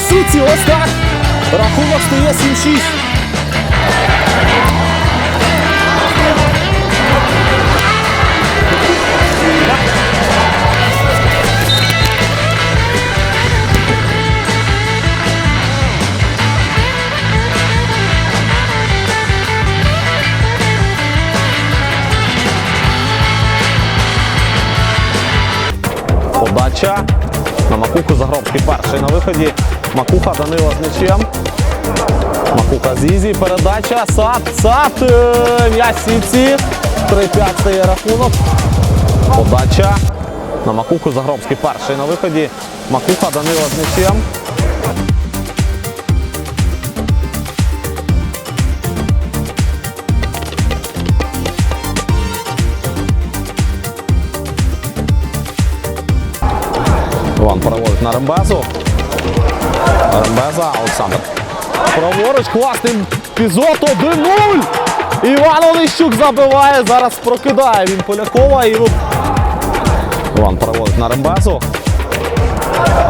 Сіці, ось так. Рахунок стає 7-6. Подача на Макуху Загробський перший на виході. Макуха Данила з м'ячем. Макуха Зізі, передача, сад, сад, е, м'яч сіці. 3-5 стає рахунок. Подача на Макуху Загробський перший на виході. Макуха Данила з м'ячем. Іван переводить на Рембезу. Рембеза, Олександр. Праворуч, класний епізод 1-0. Іван Онищук забиває, зараз прокидає він Полякова і Іван проводить на Рембезу.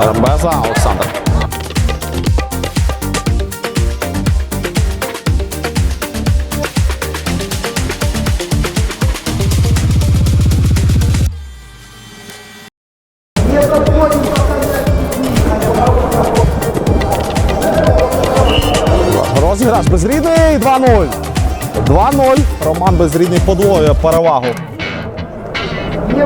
Рембеза, Олександр. Розіграш безрідний 2-0. 2-0. Роман безрідний подвоює перевагу. І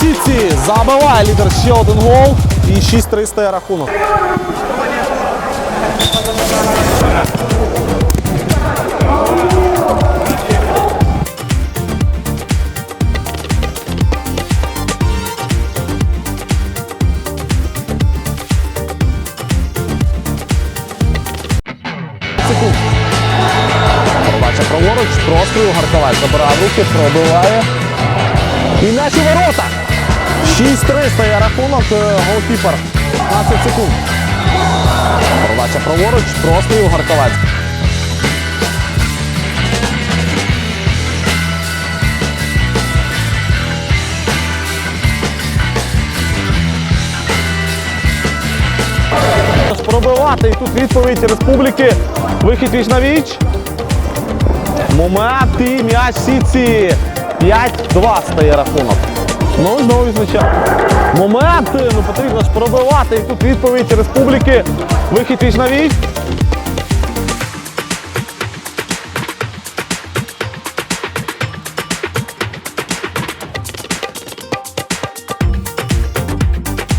Сіці забиває лідер ще один гол. І 6-3 стає рахунок. Передача праворуч, простріл, забирає руки, пробиває. І наші ворота. 6-3 стає рахунок, е, голкіпер. 15 секунд. Передача праворуч, простріл, Гарковець. Тож Пробивати тут відповідь республіки. Вихід віч на віч. Момент і м'яч сіці. 5-2 стає рахунок. Ну знову відмічає. Момент. Ну потрібно ж пробивати. І тут відповідь республіки. Вихід віч на віч.